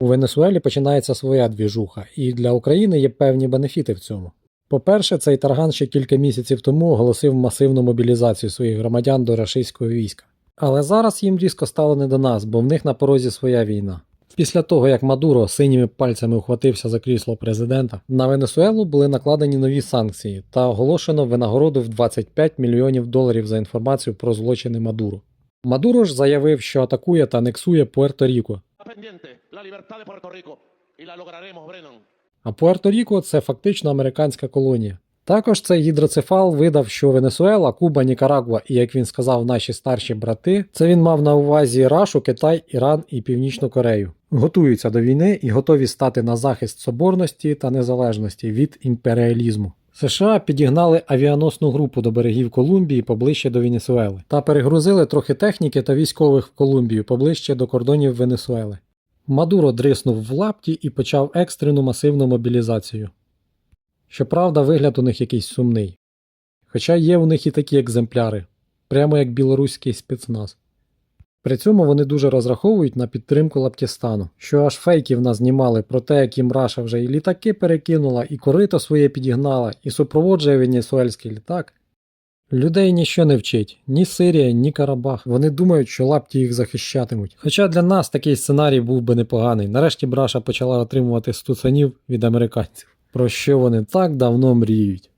У Венесуелі починається своя двіжуха, і для України є певні бенефіти в цьому. По-перше, цей тарган ще кілька місяців тому оголосив масивну мобілізацію своїх громадян до рашистського війська. Але зараз їм різко стало не до нас, бо в них на порозі своя війна. Після того, як Мадуро синіми пальцями ухватився за крісло президента, на Венесуелу були накладені нові санкції та оголошено винагороду в 25 мільйонів доларів за інформацію про злочини Мадуро. Мадуро ж заявив, що атакує та анексує Пуерто-Ріко, pendiente la libertad de Puerto Rico y la lograremos, Brennan. а Пуерто-Ріко це фактично американська колонія. Також цей гідроцефал видав, що Венесуела, Куба, Нікарагуа і, як він сказав, наші старші брати, це він мав на увазі Рашу, Китай, Іран і Північну Корею. Готуються до війни і готові стати на захист соборності та незалежності від імперіалізму. США підігнали авіаносну групу до берегів Колумбії поближче до Венесуели та перегрузили трохи техніки та військових в Колумбію поближче до кордонів Венесуели. Мадуро дриснув в лапті і почав екстрену масивну мобілізацію. Щоправда, вигляд у них якийсь сумний. Хоча є у них і такі екземпляри, прямо як білоруський спецназ. При цьому вони дуже розраховують на підтримку Лаптістану, що аж фейків назнімали про те, як їм Раша вже і літаки перекинула, і корито своє підігнала, і супроводжує венесуельський літак. Людей ніщо не вчить ні Сирія, ні Карабах. Вони думають, що лапті їх захищатимуть. Хоча для нас такий сценарій був би непоганий. Нарешті б Раша почала отримувати стуцанів від американців, про що вони так давно мріють.